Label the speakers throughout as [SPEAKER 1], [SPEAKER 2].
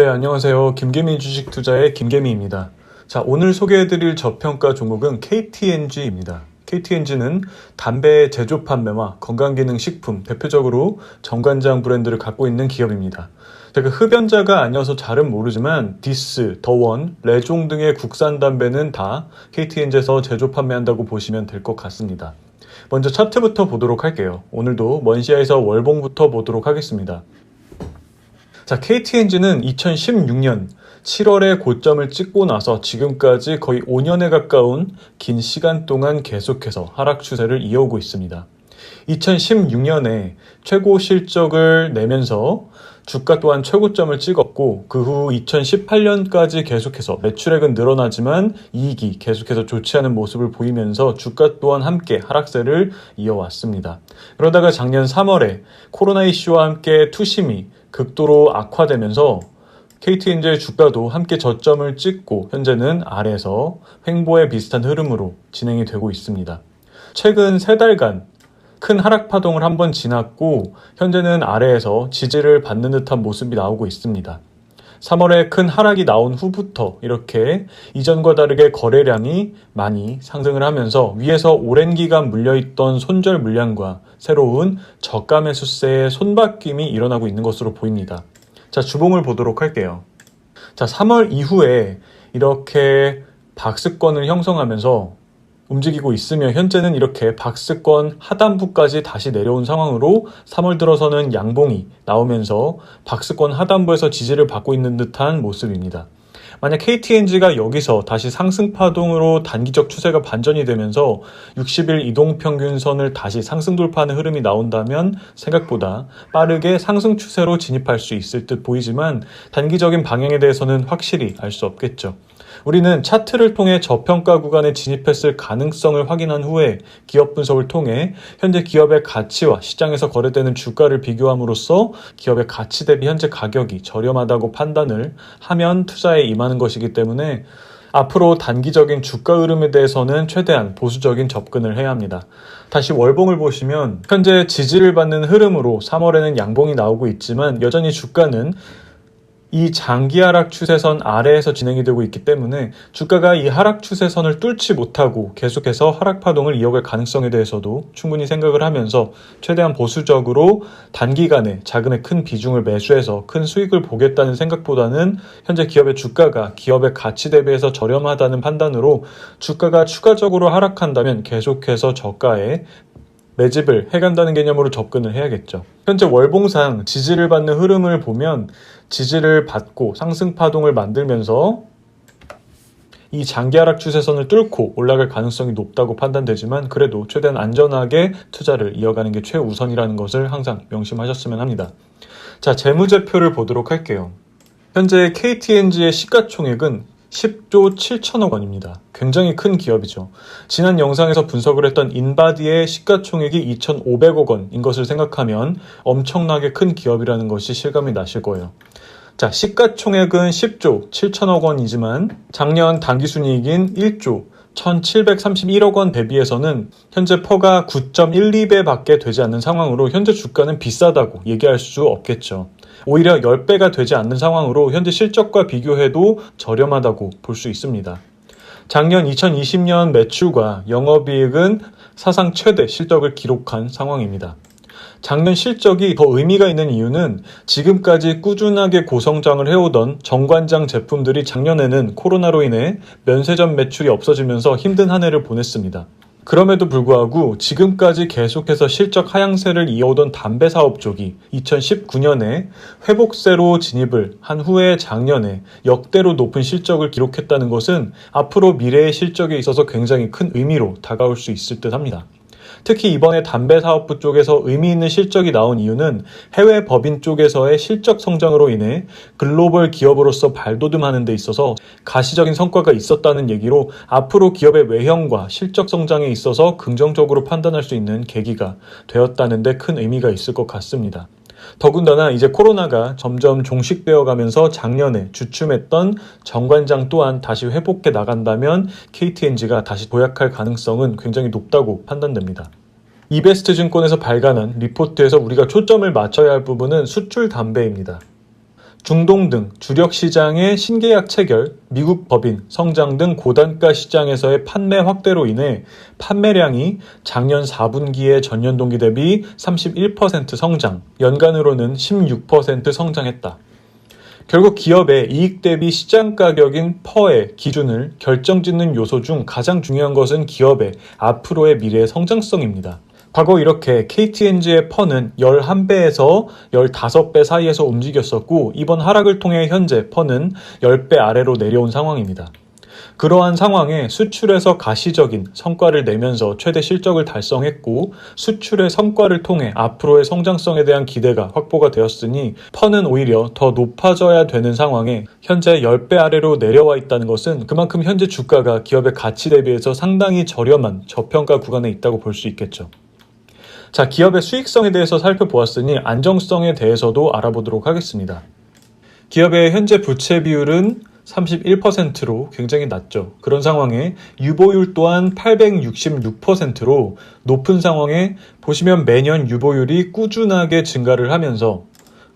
[SPEAKER 1] 네, 안녕하세요. 김개미 주식 투자의 김개미입니다. 자, 오늘 소개해드릴 저평가 종목은 KTNG입니다. KTNG는 담배 제조 판매와 건강기능식품, 대표적으로 정관장 브랜드를 갖고 있는 기업입니다. 제가 흡연자가 아니어서 잘은 모르지만 디스, 더원, 레종 등의 국산 담배는 다 KTNG에서 제조 판매한다고 보시면 될 것 같습니다. 먼저 차트부터 보도록 할게요. 오늘도 먼시아에서 월봉부터 보도록 하겠습니다. 자, KTNG는 2016년 7월에 고점을 찍고 나서 지금까지 거의 5년에 가까운 긴 시간 동안 계속해서 하락 추세를 이어오고 있습니다. 2016년에 최고 실적을 내면서 주가 또한 최고점을 찍었고 그 후 2018년까지 계속해서 매출액은 늘어나지만 이익이 계속해서 좋지 않은 모습을 보이면서 주가 또한 함께 하락세를 이어왔습니다. 그러다가 작년 3월에 코로나 이슈와 함께 투심이 극도로 악화되면서 KTNG의 주가도 함께 저점을 찍고 현재는 아래에서 횡보에 비슷한 흐름으로 진행이 되고 있습니다. 최근 세 달간 큰 하락 파동을 한번 지났고 현재는 아래에서 지지를 받는 듯한 모습이 나오고 있습니다. 3월에 큰 하락이 나온 후부터 이렇게 이전과 다르게 거래량이 많이 상승을 하면서 위에서 오랜 기간 물려있던 손절 물량과 새로운 저가 매수세의 손바뀜이 일어나고 있는 것으로 보입니다. 자, 주봉을 보도록 할게요. 자, 3월 이후에 이렇게 박스권을 형성하면서 움직이고 있으며 현재는 이렇게 박스권 하단부까지 다시 내려온 상황으로 3월 들어서는 양봉이 나오면서 박스권 하단부에서 지지를 받고 있는 듯한 모습입니다. 만약 KTNG가 여기서 다시 상승 파동으로 단기적 추세가 반전이 되면서 60일 이동 평균선을 다시 상승 돌파하는 흐름이 나온다면 생각보다 빠르게 상승 추세로 진입할 수 있을 듯 보이지만 단기적인 방향에 대해서는 확실히 알 수 없겠죠. 우리는 차트를 통해 저평가 구간에 진입했을 가능성을 확인한 후에 기업 분석을 통해 현재 기업의 가치와 시장에서 거래되는 주가를 비교함으로써 기업의 가치 대비 현재 가격이 저렴하다고 판단을 하면 투자에 임하는 것이기 때문에 앞으로 단기적인 주가 흐름에 대해서는 최대한 보수적인 접근을 해야 합니다. 다시 월봉을 보시면 현재 지지를 받는 흐름으로 3월에는 양봉이 나오고 있지만 여전히 주가는 이 장기 하락 추세선 아래에서 진행이 되고 있기 때문에 주가가 이 하락 추세선을 뚫지 못하고 계속해서 하락 파동을 이어갈 가능성에 대해서도 충분히 생각을 하면서 최대한 보수적으로 단기간에 자금의 큰 비중을 매수해서 큰 수익을 보겠다는 생각보다는 현재 기업의 주가가 기업의 가치 대비해서 저렴하다는 판단으로 주가가 추가적으로 하락한다면 계속해서 저가에 매집을 해간다는 개념으로 접근을 해야겠죠. 현재 월봉상 지지를 받는 흐름을 보면 지지를 받고 상승 파동을 만들면서 이 장기 하락 추세선을 뚫고 올라갈 가능성이 높다고 판단되지만 그래도 최대한 안전하게 투자를 이어가는 게 최우선이라는 것을 항상 명심하셨으면 합니다. 자, 재무제표를 보도록 할게요. 현재 KTNG의 시가총액은 10조 7천억 원입니다. 굉장히 큰 기업이죠. 지난 영상에서 분석을 했던 인바디의 시가총액이 2,500억 원인 것을 생각하면 엄청나게 큰 기업이라는 것이 실감이 나실 거예요. 자, 시가총액은 10조 7천억 원이지만 작년 당기순이익인 1조 1,731억 원 대비해서는 현재 퍼가 9.12배 밖에 되지 않는 상황으로 현재 주가는 비싸다고 얘기할 수 없겠죠. 오히려 10배가 되지 않는 상황으로 현재 실적과 비교해도 저렴하다고 볼 수 있습니다. 작년 2020년 매출과 영업이익은 사상 최대 실적을 기록한 상황입니다. 작년 실적이 더 의미가 있는 이유는 지금까지 꾸준하게 고성장을 해오던 정관장 제품들이 작년에는 코로나로 인해 면세점 매출이 없어지면서 힘든 한 해를 보냈습니다. 그럼에도 불구하고 지금까지 계속해서 실적 하향세를 이어오던 담배 사업 쪽이 2019년에 회복세로 진입을 한 후에 작년에 역대로 높은 실적을 기록했다는 것은 앞으로 미래의 실적에 있어서 굉장히 큰 의미로 다가올 수 있을 듯 합니다. 특히 이번에 담배 사업부 쪽에서 의미 있는 실적이 나온 이유는 해외 법인 쪽에서의 실적 성장으로 인해 글로벌 기업으로서 발돋움하는 데 있어서 가시적인 성과가 있었다는 얘기로 앞으로 기업의 외형과 실적 성장에 있어서 긍정적으로 판단할 수 있는 계기가 되었다는 데 큰 의미가 있을 것 같습니다. 더군다나 이제 코로나가 점점 종식되어 가면서 작년에 주춤했던 정관장 또한 다시 회복해 나간다면 KTNG가 다시 도약할 가능성은 굉장히 높다고 판단됩니다. 이베스트 증권에서 발간한 리포트에서 우리가 초점을 맞춰야 할 부분은 수출 담배입니다. 중동 등 주력 시장의 신계약 체결, 미국 법인, 성장 등 고단가 시장에서의 판매 확대로 인해 판매량이 작년 4분기의 전년 동기 대비 31% 성장, 연간으로는 16% 성장했다. 결국 기업의 이익 대비 시장 가격인 퍼의 기준을 결정짓는 요소 중 가장 중요한 것은 기업의 앞으로의 미래 성장성입니다. 과거 이렇게 KTNG의 퍼는 11배에서 15배 사이에서 움직였었고 이번 하락을 통해 현재 퍼는 10배 아래로 내려온 상황입니다. 그러한 상황에 수출에서 가시적인 성과를 내면서 최대 실적을 달성했고 수출의 성과를 통해 앞으로의 성장성에 대한 기대가 확보가 되었으니 퍼는 오히려 더 높아져야 되는 상황에 현재 10배 아래로 내려와 있다는 것은 그만큼 현재 주가가 기업의 가치 대비해서 상당히 저렴한 저평가 구간에 있다고 볼 수 있겠죠. 자, 기업의 수익성에 대해서 살펴보았으니 안정성에 대해서도 알아보도록 하겠습니다. 기업의 현재 부채 비율은 31%로 굉장히 낮죠. 그런 상황에 유보율 또한 866%로 높은 상황에 보시면 매년 유보율이 꾸준하게 증가를 하면서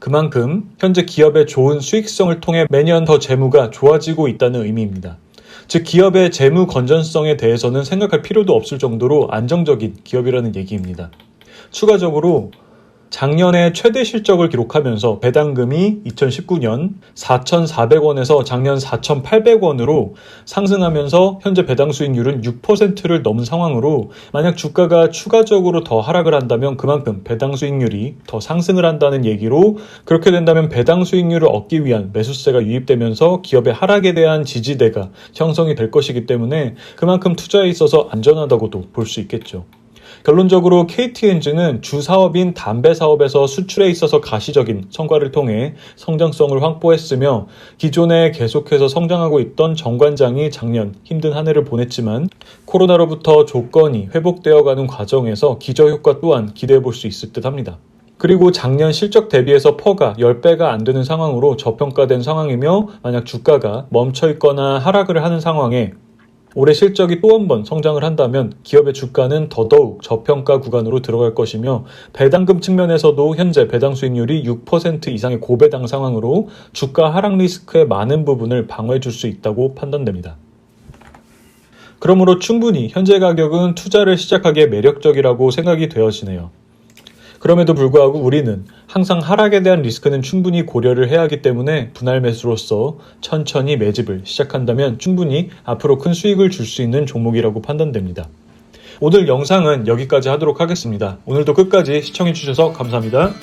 [SPEAKER 1] 그만큼 현재 기업의 좋은 수익성을 통해 매년 더 재무가 좋아지고 있다는 의미입니다. 즉 기업의 재무 건전성에 대해서는 생각할 필요도 없을 정도로 안정적인 기업이라는 얘기입니다. 추가적으로 작년에 최대 실적을 기록하면서 배당금이 2019년 4,400원에서 작년 4,800원으로 상승하면서 현재 배당 수익률은 6%를 넘은 상황으로 만약 주가가 추가적으로 더 하락을 한다면 그만큼 배당 수익률이 더 상승을 한다는 얘기로 그렇게 된다면 배당 수익률을 얻기 위한 매수세가 유입되면서 기업의 하락에 대한 지지대가 형성이 될 것이기 때문에 그만큼 투자에 있어서 안전하다고도 볼 수 있겠죠. 결론적으로 KT엔진은 주 사업인 담배 사업에서 수출에 있어서 가시적인 성과를 통해 성장성을 확보했으며 기존에 계속해서 성장하고 있던 정관장이 작년 힘든 한 해를 보냈지만 코로나로부터 조건이 회복되어 가는 과정에서 기저효과 또한 기대해 볼 수 있을 듯 합니다. 그리고 작년 실적 대비해서 퍼가 10배가 안 되는 상황으로 저평가된 상황이며 만약 주가가 멈춰 있거나 하락을 하는 상황에 올해 실적이 또 한 번 성장을 한다면 기업의 주가는 더더욱 저평가 구간으로 들어갈 것이며 배당금 측면에서도 현재 배당 수익률이 6% 이상의 고배당 상황으로 주가 하락 리스크의 많은 부분을 방어해 줄 수 있다고 판단됩니다. 그러므로 충분히 현재 가격은 투자를 시작하기에 매력적이라고 생각이 되어지네요. 그럼에도 불구하고 우리는 항상 하락에 대한 리스크는 충분히 고려를 해야 하기 때문에 분할 매수로서 천천히 매집을 시작한다면 충분히 앞으로 큰 수익을 줄 수 있는 종목이라고 판단됩니다. 오늘 영상은 여기까지 하도록 하겠습니다. 오늘도 끝까지 시청해주셔서 감사합니다.